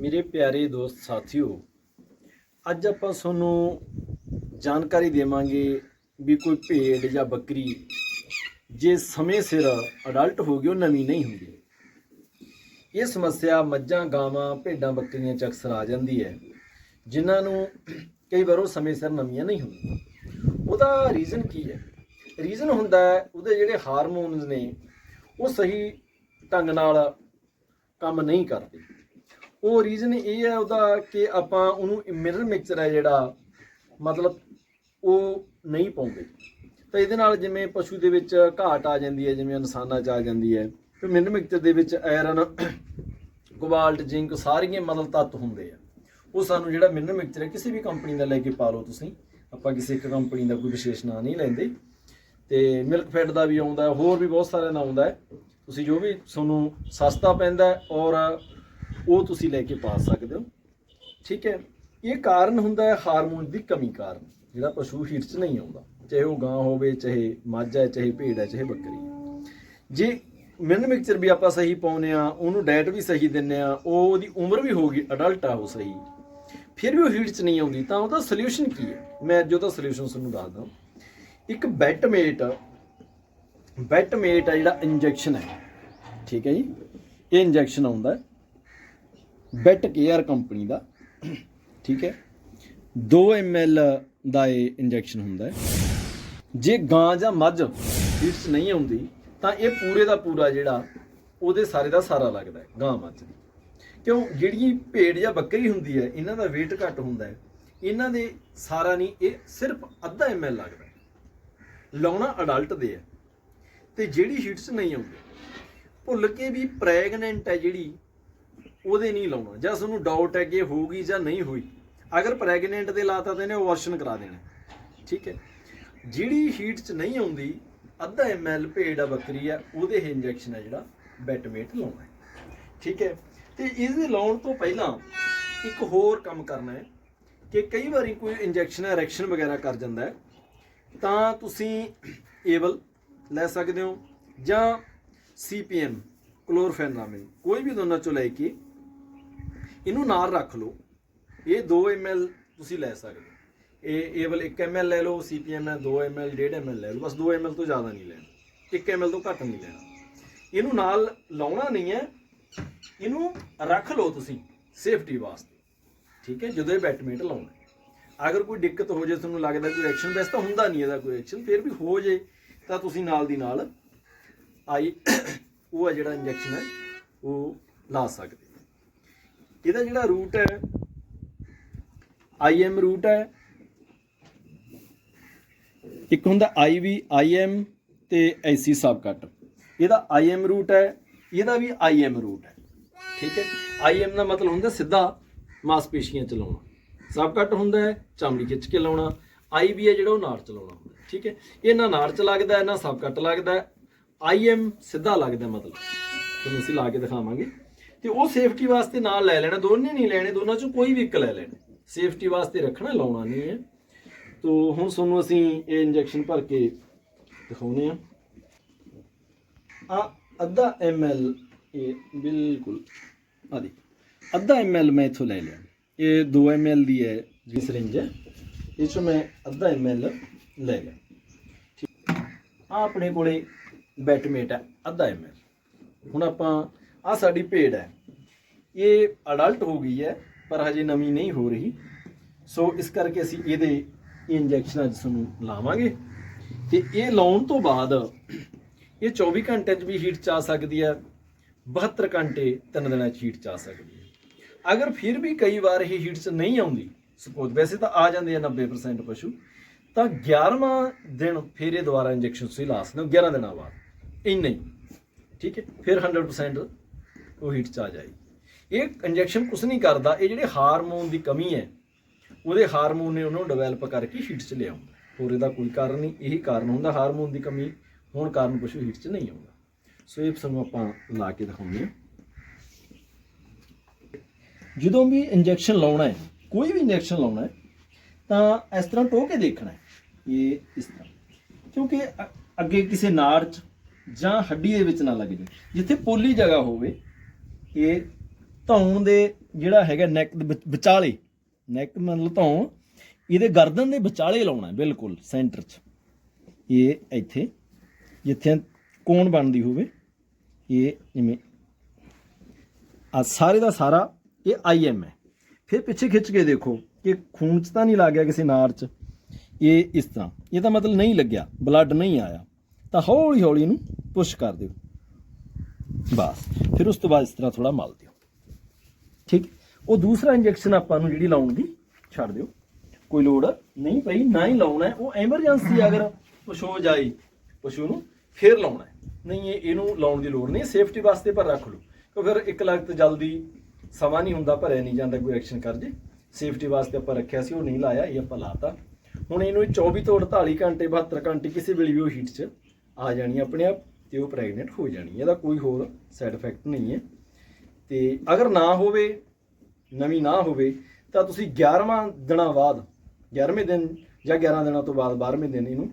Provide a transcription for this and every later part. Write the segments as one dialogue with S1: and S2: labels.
S1: ਮੇਰੇ ਪਿਆਰੇ ਦੋਸਤ ਸਾਥੀਓ, ਅੱਜ ਆਪਾਂ ਤੁਹਾਨੂੰ ਜਾਣਕਾਰੀ ਦੇਵਾਂਗੇ ਵੀ ਕੋਈ ਭੇਡ ਜਾਂ ਬੱਕਰੀ ਜੇ ਸਮੇਂ ਸਿਰ ਅਡਲਟ ਹੋ ਗਈ, ਉਹ ਨਵੀਂ ਨਹੀਂ ਹੁੰਦੀ। ਇਹ ਸਮੱਸਿਆ ਮੱਝਾਂ, ਗਾਵਾਂ, ਭੇਡਾਂ, ਬੱਕਰੀਆਂ ਚ ਅਕਸਰ ਆ ਜਾਂਦੀ ਹੈ, ਜਿਨ੍ਹਾਂ ਨੂੰ ਕਈ ਵਾਰ ਉਹ ਸਮੇਂ ਸਿਰ ਨਵੀਆਂ ਨਹੀਂ ਹੁੰਦੀਆਂ। ਉਹਦਾ ਰੀਜ਼ਨ ਕੀ ਹੈ? ਰੀਜ਼ਨ ਹੁੰਦਾ ਉਹਦੇ ਜਿਹੜੇ ਹਾਰਮੋਨਸ ਨੇ, ਉਹ ਸਹੀ ਢੰਗ ਨਾਲ ਕੰਮ ਨਹੀਂ ਕਰਦੇ। ਉਹ ਰੀਜ਼ਨ ਇਹ ਹੈ ਉਹਦਾ ਕਿ ਆਪਾਂ ਉਹਨੂੰ ਮਿਨਰਲ ਮਿਕਸਚਰ ਹੈ ਜਿਹੜਾ, ਮਤਲਬ ਉਹ ਨਹੀਂ ਪਾਉਂਦੇ। ਤਾਂ ਇਹਦੇ ਨਾਲ ਜਿਵੇਂ ਪਸ਼ੂ ਦੇ ਵਿੱਚ ਘਾਟ ਆ ਜਾਂਦੀ ਹੈ, ਜਿਵੇਂ ਇਨਸਾਨਾਂ 'ਚ ਆ ਜਾਂਦੀ ਹੈ, ਤੇ ਮਿਨਰਲ ਮਿਕਸਚਰ ਦੇ ਵਿੱਚ ਆਇਰਨ ਕੋਬਾਲਟ ਜ਼ਿੰਕ ਸਾਰੀਆਂ ਮਤਲਬ ਤੱਤ ਹੁੰਦੇ ਆ। ਉਹ ਸਾਨੂੰ ਜਿਹੜਾ ਮਿਨਰਲ ਮਿਕਸਚਰ ਹੈ, ਕਿਸੇ ਵੀ ਕੰਪਨੀ ਦਾ ਲੈ ਕੇ ਪਾ ਲਓ ਤੁਸੀਂ। ਆਪਾਂ ਕਿਸੇ ਇੱਕ ਕੰਪਨੀ ਦਾ ਕੋਈ ਵਿਸ਼ੇਸ਼ ਨਾਂ ਨਹੀਂ ਲੈਂਦੇ। ਤੇ ਮਿਲਕ ਫੈਟ ਦਾ ਵੀ ਆਉਂਦਾ, ਹੋਰ ਵੀ ਬਹੁਤ ਸਾਰਿਆਂ ਦਾ ਆਉਂਦਾ ਹੈ। ਤੁਸੀਂ ਜੋ ਵੀ ਤੁਹਾਨੂੰ ਸਸਤਾ ਪੈਂਦਾ ਔਰ ਉਹ ਤੁਸੀਂ ਲੈ ਕੇ ਪਾ ਸਕਦੇ ਹੋ। ਠੀਕ ਹੈ? ਇਹ ਕਾਰਨ ਹੁੰਦਾ ਹੈ ਹਾਰਮੋਨ ਦੀ ਕਮੀ ਕਾਰਨ, ਜਿਹੜਾ ਪਸ਼ੂ ਹੀਟ 'ਚ ਨਹੀਂ ਆਉਂਦਾ। ਚਾਹੇ ਉਹ ਗਾਂ ਹੋਵੇ, ਚਾਹੇ ਮੱਝ ਹੈ, ਚਾਹੇ ਭੇਡ ਹੈ, ਚਾਹੇ ਬੱਕਰੀ ਹੈ। ਜੇ ਮਿਨ ਮਿਕਸਚਰ ਵੀ ਆਪਾਂ ਸਹੀ ਪਾਉਨੇ ਆ ਉਹਨੂੰ ਡਾਈਟ ਵੀ ਸਹੀ ਦਿੰਨੇ ਆ ਉਹ ਉਹਦੀ ਉਮਰ ਵੀ ਹੋ ਗਈ ਅਡਲਟ ਆ ਉਹ ਸਹੀ। ਫਿਰ ਵੀ ਉਹ ਹੀਟ 'ਚ ਨਹੀਂ ਆਉਂਦੀ, ਤਾਂ ਉਹਦਾ ਸੋਲੂਸ਼ਨ ਕੀ ਹੈ? ਮੈਂ ਅੱਜ ਉਹਦਾ ਸੋਲੂਸ਼ਨ ਤੁਹਾਨੂੰ ਦੱਸਦਾ ਇੱਕ ਬੈਟਮੇਟ ਬੈਟਮੇਟ ਆ। ਜਿਹੜਾ ਇੰਜੈਕਸ਼ਨ ਹੈ। ਠੀਕ ਹੈ ਜੀ? ਇਹ ਇੰਜੈਕਸ਼ਨ ਆਉਂਦਾ ਹੈ। ਬੈਟ ਕੇਅਰ ਕੰਪਨੀ ਦਾ, ਠੀਕ ਹੈ। 2 ml ਦਾ ਇਹ ਇੰਜੈਕਸ਼ਨ ਹੁੰਦਾ ਹੈ। ਜੇ ਗਾਂ ਜਾਂ ਮੱਝ ਹੀਟ ਨਹੀਂ ਆਉਂਦੀ, ਤਾਂ ਇਹ ਪੂਰੇ ਦਾ ਪੂਰਾ ਜਿਹੜਾ ਉਹਦੇ ਸਾਰੇ ਦਾ ਸਾਰਾ ਲੱਗਦਾ ਹੈ, ਗਾਂ ਮੱਝ ਦੀ। ਕਿਉਂ? ਜਿਹੜੀ ਭੇਡ ਜਾਂ ਬੱਕਰੀ ਹੁੰਦੀ ਹੈ, ਇਹਨਾਂ ਦਾ weight ਘੱਟ ਹੁੰਦਾ ਹੈ। ਇਹਨਾਂ ਦੇ ਸਾਰਾ ਨਹੀਂ, ਇਹ ਸਿਰਫ ਅੱਧਾ ml ਲੱਗਦਾ ਹੈ। ਲਾਉਣਾ ਅਡਲਟ ਦੇ ਹੈ। ਤੇ ਜਿਹੜੀ ਹੀਟਸ ਨਹੀਂ ਆਉਂਦੀ, ਭੁੱਲ ਕੇ ਵੀ ਪ੍ਰੈਗਨੈਂਟ ਹੈ ਜਿਹੜੀ ਉਹਦੇ ਨਹੀਂ ਲਾਉਣਾ। ਜਾਂ ਤੁਹਾਨੂੰ ਡਾਊਟ ਹੈ ਕਿ ਇਹ ਹੋਊਗੀ ਜਾਂ ਨਹੀਂ ਹੋਈ। ਅਗਰ ਪ੍ਰੈਗਨੈਂਟ ਦੇ ਲਾਤਾ ਤਾਂ ਇਹਨੇ ਅਬੋਰਸ਼ਨ ਕਰਾ ਦੇਣਾ। ਠੀਕ ਹੈ? ਜਿਹੜੀ ਹੀਟ 'ਚ ਨਹੀਂ ਆਉਂਦੀ, ਅੱਧਾ ml ਭੇਡ ਆ ਬੱਕਰੀ ਆ, ਉਹਦੇ ਇਹ ਇੰਜੈਕਸ਼ਨ ਹੈ ਜਿਹੜਾ ਬੈਟਮੇਟ ਲਾਉਣਾ ਹੈ। ਠੀਕ ਹੈ? ਤੇ ਦੇ ਲਾਉਣ ਤੋਂ ਪਹਿਲਾਂ ਇੱਕ ਹੋਰ ਕੰਮ ਕਰਨਾ ਹੈ ਕਿ ਕਈ ਵਾਰੀ ਕੋਈ ਇੰਜੈਕਸ਼ਨ ਐਰੈਕਸ਼ਨ ਵਗੈਰਾ ਕਰ ਜਾਂਦਾ ਹੈ, ਤਾਂ ਤੁਸੀਂ ਏਬਲ ਲੈ ਸਕਦੇ ਹੋ ਜਾਂ ਸੀਪੀਐਮ ਕਲੋਰਫੈਨਾਮਿਨ ਕੋਈ ਵੀ ਦੋਨਾਂ ਚੋਂ ਲੈ ਕੇ ਇਹਨੂੰ ਨਾਲ ਰੱਖ ਲਓ। ਇਹ 2 ml ਤੁਸੀਂ ਲੈ ਸਕਦੇ ਹੋ। ਇਹ ਏਬਲ 1 ml ਲੈ ਲਓ ਸੀਪੀਐਮ ਹੈ 2 ml 1.5 ml ਲੈ ਲਓ। ਬਸ 2 ml ਤੋਂ ਜ਼ਿਆਦਾ ਨਹੀਂ ਲੈਣਾ। 1 ml ਤੋਂ ਘੱਟ ਨਹੀਂ ਲੈਣਾ। ਇਹਨੂੰ ਨਾਲ ਲਾਉਣਾ ਨਹੀਂ ਹੈ। ਇਹਨੂੰ ਰੱਖ ਲਓ ਤੁਸੀਂ ਸੇਫਟੀ ਵਾਸਤੇ। ਠੀਕ ਹੈ? ਜਦੋਂ ਇਹ ਬੈਟਮੇਟ ਲਾਉਣਾ ਅਗਰ ਕੋਈ ਦਿੱਕਤ ਹੋ ਜੇ, ਤੁਹਾਨੂੰ ਲੱਗਦਾ ਕੋਈ ਐਕਸ਼ਨ ਵੈਸੇ ਤਾਂ ਹੁੰਦਾ ਨਹੀਂ ਇਹਦਾ ਕੋਈ ਐਕਸ਼ਨ ਫਿਰ ਵੀ ਹੋ ਜੇ, ਤਾਂ ਤੁਸੀਂ ਨਾਲ ਦੀ ਨਾਲ ਆਈ, ਉਹ ਆ ਜਿਹੜਾ ਇੰਜੈਕਸ਼ਨ ਹੈ, ਉਹ ਲਾ ਸਕਦੇ ਇਹਦਾ ਜਿਹੜਾ ਰੂਟ ਹੈ ਆਈਐਮ ਰੂਟ ਹੈ। ਇੱਕ ਹੁੰਦਾ ਆਈਵੀ ਆਈਐਮ ਤੇ ਐਸੀ ਸਬ ਕੱਟ ਇਹਦਾ ਆਈਐਮ ਰੂਟ ਹੈ, ਇਹਦਾ ਵੀ ਆਈਐਮ ਰੂਟ ਹੈ। ਠੀਕ ਹੈ? ਆਈਐਮ ਦਾ ਮਤਲਬ ਹੁੰਦਾ ਸਿੱਧਾ ਮਾਸਪੇਸ਼ੀਆਂ ਚਲਾਉਣਾ। ਸਬ ਕੱਟ ਹੁੰਦਾ ਹੈ, ਚਮੜੀ ਖਿੱਚ ਕੇ ਲਾਉਣਾ। ਆਈ ਵੀ ਹੈ ਜਿਹੜਾ ਉਹ ਨਾੜ ਚ ਲਾਉਣਾ ਹੁੰਦਾ ਠੀਕ ਹੈ? ਇਹ ਨਾ ਨਾੜ ਚ ਲੱਗਦਾ ਹੈ, ਨਾ ਸਬ ਕੱਟ ਲੱਗਦਾ ਹੈ। ਆਈਐਮ ਸਿੱਧਾ ਲੱਗਦਾ ਮਤਲਬ। ਤੁਹਾਨੂੰ ਅਸੀਂ ਲਾ ਕੇ ਦਿਖਾਵਾਂਗੇ। ਤੇ ਉਹ ਸੇਫਟੀ ਵਾਸਤੇ ਨਾਲ ਲੈ ਲੈਣਾ, ਦੋਨੇ ਨਹੀਂ ਲੈਣੇ, ਦੋਨਾਂ ਚੋਂ ਕੋਈ ਵੀ ਇੱਕ ਲੈ ਲੈਣਾ। ਸੇਫਟੀ ਵਾਸਤੇ ਰੱਖਣਾ, ਲਾਉਣਾ ਨਹੀਂ ਹੈ। ਤੋ ਹੁਣ ਤੁਹਾਨੂੰ ਅਸੀਂ ਇਹ ਇੰਜੈਕਸ਼ਨ ਭਰ ਕੇ ਦਿਖਾਉਨੇ ਆ ਆ ਅੱਧਾ ml ਇਹ ਬਿਲਕੁਲ, ਆ ਦੇ ਅੱਧਾ ml ਮੈਂ ਇਥੋਂ ਲੈ ਲਿਆ। ਇਹ 2 ml ਦੀ ਹੈ ਜੀ ਸਿਰਿੰਜ ਹੈ। ਇਹ ਚੋਂ ਮੈਂ ਅੱਧਾ ml ਲੈ ਲਿਆ। ਆ ਆਪਣੇ ਕੋਲੇ ਬੈਟਮੇਟ ਹੈ, ਅੱਧਾ ml ਹੁਣ ਆਪਾਂ ਆ ਸਾਡੀ ਭੇਡ ਹੈ। ਇਹ ਅਡਲਟ ਹੋ ਗਈ ਹੈ, ਪਰ ਹਜੇ ਨਵੀਂ ਨਹੀਂ ਹੋ ਰਹੀ। ਸੋ ਇਸ ਕਰਕੇ ਅਸੀਂ ਇਹਦੇ ਇਹ ਇੰਜੈਕਸ਼ਨ ਅੱਜ ਤੁਹਾਨੂੰ ਲਾਵਾਂਗੇ। ਤੇ ਇਹ ਲਾਉਣ ਤੋਂ ਬਾਅਦ ਇਹ 24 ਘੰਟੇ 'ਚ ਵੀ ਹੀਟ 'ਚ ਆ ਸਕਦੀ ਹੈ 72 ਘੰਟੇ ਤਿੰਨ ਦਿਨਾਂ 'ਚ ਹੀਟ 'ਚ ਆ ਸਕਦੀ ਹੈ। ਅਗਰ ਫਿਰ ਵੀ ਕਈ ਵਾਰ ਇਹ ਹੀਟ 'ਚ ਨਹੀਂ ਆਉਂਦੀ ਸਪੋਜ਼ ਵੈਸੇ ਤਾਂ ਆ ਜਾਂਦੇ ਆ 90% ਪਸ਼ੂ, ਤਾਂ 11ਵਾਂ ਦਿਨ ਫਿਰ ਇਹ ਦੁਬਾਰਾ ਇੰਜੈਕਸ਼ਨ ਤੁਸੀਂ ਲਾ ਸਕਦੇ ਹੋ 11 ਦਿਨਾਂ ਬਾਅਦ। ਇੰਨਾ ਹੀ। ਠੀਕ ਹੈ? ਫਿਰ 100% ਉਹ ਹੀਟ 'ਚ ਆ ਜਾਏਗੀ। ਇਹ ਇੰਜੈਕਸ਼ਨ ਕੁਝ ਨਹੀਂ ਕਰਦਾ, ਇਹ ਜਿਹੜੇ ਹਾਰਮੋਨ ਦੀ ਕਮੀ ਹੈ, ਉਹਦੇ ਹਾਰਮੋਨ ਨੇ ਉਹਨੂੰ ਡਿਵੈਲਪ ਕਰਕੇ ਹੀਟ 'ਚ ਲਿਆਉਂਦਾ। ਹੋਰ ਇਹਦਾ ਕੋਈ ਕਾਰਨ ਨਹੀਂ, ਇਹੀ ਕਾਰਨ ਹੁੰਦਾ ਹਾਰਮੋਨ ਦੀ ਕਮੀ। ਹੋਣ ਕਾਰਨ ਪਸ਼ੂ ਹੀਟ 'ਚ ਨਹੀਂ ਆਉਂਦਾ। ਸੋ ਇਹ ਸਾਨੂੰ ਆਪਾਂ ਲਾ ਕੇ ਦਿਖਾਉਂਦੇ ਹਾਂ। ਜਦੋਂ ਵੀ ਇੰਜੈਕਸ਼ਨ ਲਾਉਣਾ ਹੈ, ਕੋਈ ਵੀ ਇੰਜੈਕਸ਼ਨ ਲਾਉਣਾ ਹੈ, ਤਾਂ ਇਸ ਤਰ੍ਹਾਂ ਟੋਹ ਕੇ ਦੇਖਣਾ ਹੈ, ਇਹ ਇਸ ਤਰ੍ਹਾਂ। ਕਿਉਂਕਿ ਅੱਗੇ ਕਿਸੇ ਨਾੜ 'ਚ ਜਾਂ ਹੱਡੀ ਦੇ ਵਿੱਚ ਨਾ ਲੱਗ ਜਾਵੇ, ਜਿੱਥੇ ਪੋਲੀ ਜਗ੍ਹਾ ਹੋਵੇ ਇਹ ਧੌਣ ਦੇ ਜਿਹੜਾ ਹੈਗਾ ਨੈਕ ਦੇ ਵਿਚ- ਵਿਚਾਲੇ ਨੈਕ ਮਤਲਬ ਤੋਂ ਇਹਦੇ ਗਰਦਨ ਦੇ ਵਿਚਾਲੇ ਲਾਉਣਾ ਬਿਲਕੁਲ ਸੈਂਟਰ 'ਚ। ਇਹ ਇੱਥੇ, ਜਿੱਥੇ ਕੋਣ ਬਣਦੀ ਹੋਵੇ, ਇਹ ਜਿਵੇਂ ਆ ਸਾਰੇ ਦਾ ਸਾਰਾ ਇਹ ਆਈਐਮ ਹੈ। ਫਿਰ ਪਿੱਛੇ ਖਿੱਚ ਕੇ ਦੇਖੋ ਕਿ ਖੂਨ 'ਚ ਤਾਂ ਨਹੀਂ ਲੱਗ ਗਿਆ ਕਿਸੇ ਨਾਰ 'ਚ। ਇਹ ਇਸ ਤਰ੍ਹਾਂ, ਇਹ ਤਾਂ ਮਤਲਬ ਨਹੀਂ ਲੱਗਿਆ ਬਲੱਡ ਨਹੀਂ ਆਇਆ। ਤਾਂ ਹੌਲੀ ਹੌਲੀ ਇਹਨੂੰ ਪੁਸ਼ ਕਰ ਦਿਓ। ਬਸ। ਫਿਰ ਉਸ ਤੋਂ ਬਾਅਦ ਇਸ ਤਰ੍ਹਾਂ ਥੋੜਾ ਮਲ ਦਿਓ। ਠੀਕ? ਉਹ ਦੂਸਰਾ ਇੰਜੈਕਸ਼ਨ ਆਪਾਂ ਨੂੰ ਜਿਹੜੀ ਲਾਉਣ ਦੀ, ਛੱਡ ਦਿਓ। ਕੋਈ ਲੋੜ? ਨਹੀਂ ਪਈ ਨਾ ਹੀ ਲਾਉਣਾ ਉਹ ਐਮਰਜੈਂਸੀ ਅਗਰ ਪਸ਼ੂ ਹੋ ਜਾਏ ਪਸ਼ੂ ਨੂੰ, ਫਿਰ ਲਾਉਣਾ ਨਹੀਂ, ਇਹ ਇਹਨੂੰ ਲਾਉਣ ਦੀ ਲੋੜ ਨਹੀਂ। ਸੇਫਟੀ ਵਾਸਤੇ ਪਰ ਰੱਖ ਲਓ। ਕਿਉਂਕਿ ਫਿਰ ਇੱਕ ਲਗਤ ਜਲਦੀ ਸਮਾਂ ਨਹੀਂ ਹੁੰਦਾ, ਭਰਿਆ ਨਹੀਂ ਜਾਂਦਾ, ਕੋਈ ਐਕਸ਼ਨ ਕਰ ਜੇ। ਸੇਫਟੀ ਵਾਸਤੇ ਆਪਾਂ ਰੱਖਿਆ ਸੀ, ਉਹ ਨਹੀਂ ਲਾਇਆ, ਇਹ ਆਪਾਂ ਲਾਤਾ। ਹੁਣ ਇਹਨੂੰ 24 ਤੋਂ 48 ਘੰਟੇ 72 ਘੰਟੇ ਕਿਸੇ ਵੇਲੇ ਵੀ ਉਹ ਹੀਟ 'ਚ ਆ ਜਾਣੀ ਆਪਣੇ ਆਪ ਤੇ ਉਹ ਪ੍ਰੈਗਨੈਂਟ ਹੋ ਜਾਣੀ ਹੈ, ਇਹਦਾ ਕੋਈ ਹੋਰ ਸਾਈਡ ਇਫੈਕਟ ਨਹੀਂ ਹੈ। ਤੇ ਅਗਰ ਨਾ ਹੋਵੇ, ਨਵੀਂ ਨਾ ਹੋਵੇ, ਤਾਂ ਤੁਸੀਂ 11ਵਾਂ ਦਿਨਾਂ ਬਾਅਦ 11ਵੇਂ ਦਿਨ ਜਾਂ 11 ਦਿਨਾਂ ਤੋਂ ਬਾਅਦ 12ਵੇਂ ਦਿਨ ਇਹਨੂੰ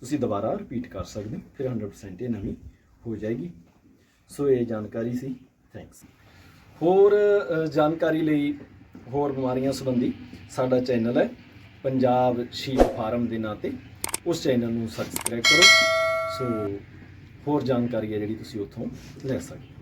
S1: ਤੁਸੀਂ ਦੁਬਾਰਾ ਰਿਪੀਟ ਕਰ ਸਕਦੇ ਹੋ, ਫਿਰ 100% ਇਹ ਨਵੀਂ ਹੋ ਜਾਏਗੀ। ਸੋ ਇਹ ਜਾਣਕਾਰੀ ਸੀ। ਥੈਂਕਸ ਹੋਰ ਜਾਣਕਾਰੀ ਲਈ ਹੋਰ ਬਿਮਾਰੀਆਂ ਸੰਬੰਧੀ ਸਾਡਾ ਚੈਨਲ ਹੈ ਪੰਜਾਬ ਸ਼ੀਪ ਫਾਰਮ ਦੇ ਨਾਂ ਤੇ। ਉਸ ਚੈਨਲ ਨੂੰ ਸਬਸਕ੍ਰਾਈਬ ਕਰੋ। ਸੋ ਹੋਰ ਜਾਣਕਾਰੀ ਹੈ ਜਿਹੜੀ ਤੁਸੀਂ ਉੱਥੋਂ ਲੈ ਸਕਦੇ